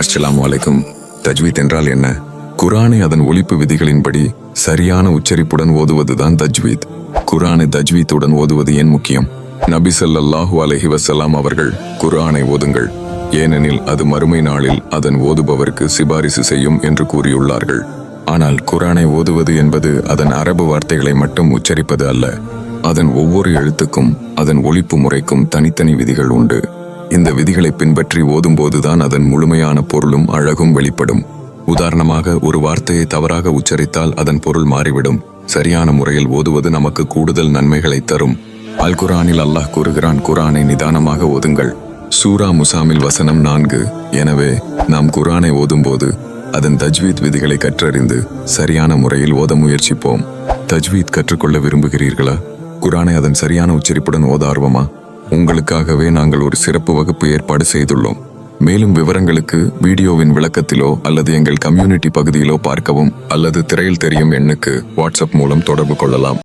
அஸ்ஸலாமு வலைக்கும் தஜ்வீத் என்றால் என்ன? குரானை அதன் ஒழிப்பு விதிகளின்படி சரியான உச்சரிப்புடன் ஓதுவதுதான் தஜ்வீத். குரானை தஜ்வீத்துடன் ஓதுவது ஏன் முக்கியம்? நபி சல்லாஹூ அலஹி வசலாம் அவர்கள் குரானை ஓதுங்கள். ஏனெனில் அது மறுமை நாளில் அதன் ஓதுபவருக்கு சிபாரிசு செய்யும் என்று கூறியுள்ளார்கள். ஆனால் குரானை ஓதுவது என்பது அதன் அரபு வார்த்தைகளை மட்டும் உச்சரிப்பது அல்ல. அதன் ஒவ்வொரு எழுத்துக்கும் அதன் ஒழிப்பு முறைக்கும் தனித்தனி விதிகள் உண்டு. இந்த விதிகளை பின்பற்றி ஓதும்போதுதான் அதன் முழுமையான பொருளும் அழகும் வெளிப்படும். உதாரணமாக ஒரு வார்த்தையை தவறாக உச்சரித்தால் அதன் பொருள் மாறிவிடும். சரியான முறையில் ஓதுவது நமக்கு கூடுதல் நன்மைகளை தரும். அல் குரானில் அல்லாஹ் கூறுகிறான் குரானை நிதானமாக ஓதுங்கள். சூரா முசாமில் வசனம் நான்கு. எனவே நாம் குரானை ஓதும்போது அதன் தஜ்வீத் விதிகளை கற்றறிந்து சரியான முறையில் ஓத முயற்சிப்போம். தஜ்வீத் கற்றுக்கொள்ள விரும்புகிறீர்களா? குரானை அதன் சரியான உச்சரிப்புடன் ஓத ஆர்வமா? உங்களுக்காகவே நாங்கள் ஒரு சிறப்பு வகுப்பு ஏற்பாடு செய்துள்ளோம். மேலும் விவரங்களுக்கு வீடியோவின் விளக்கத்திலோ அல்லது எங்கள் கம்யூனிட்டி பகுதியிலோ பார்க்கவும் அல்லது திரையில் தெரியும் எண்ணுக்கு வாட்ஸ்அப் மூலம் தொடர்பு கொள்ளலாம்.